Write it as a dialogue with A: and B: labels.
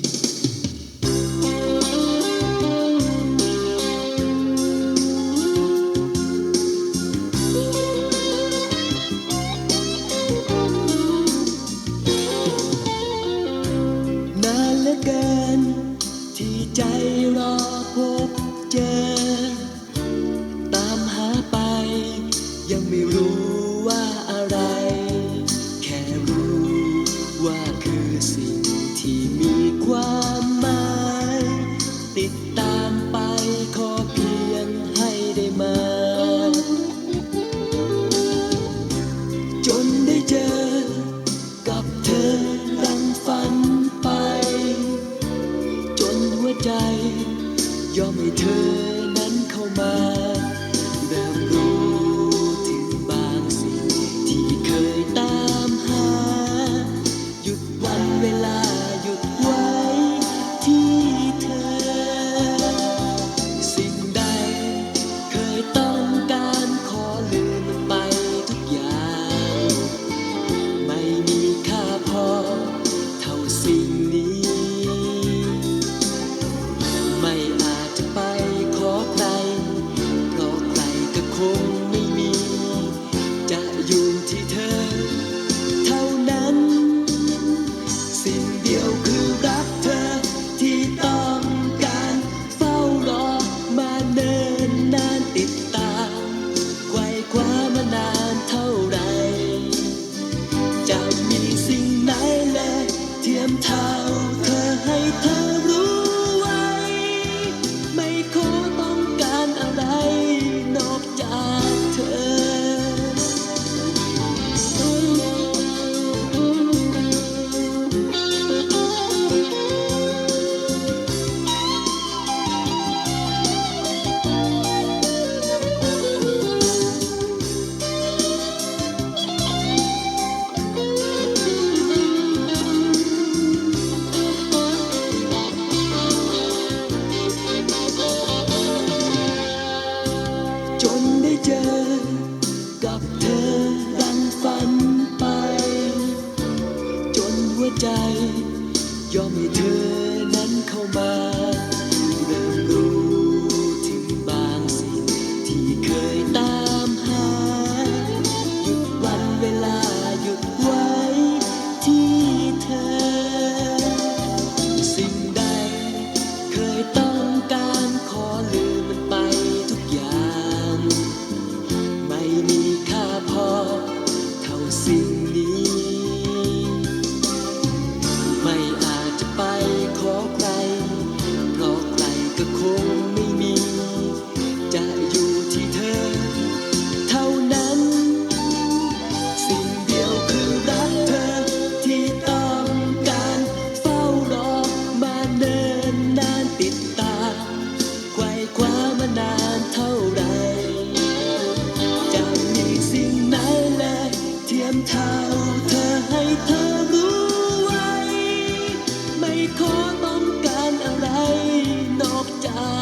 A: Thank you. ตามไปขอเพียงให้ได้มา จนได้เจอ กับเธอดังฝันไป จนหัวใจ ยอมให้เธอ You. ต้องการอะไรนอกจาก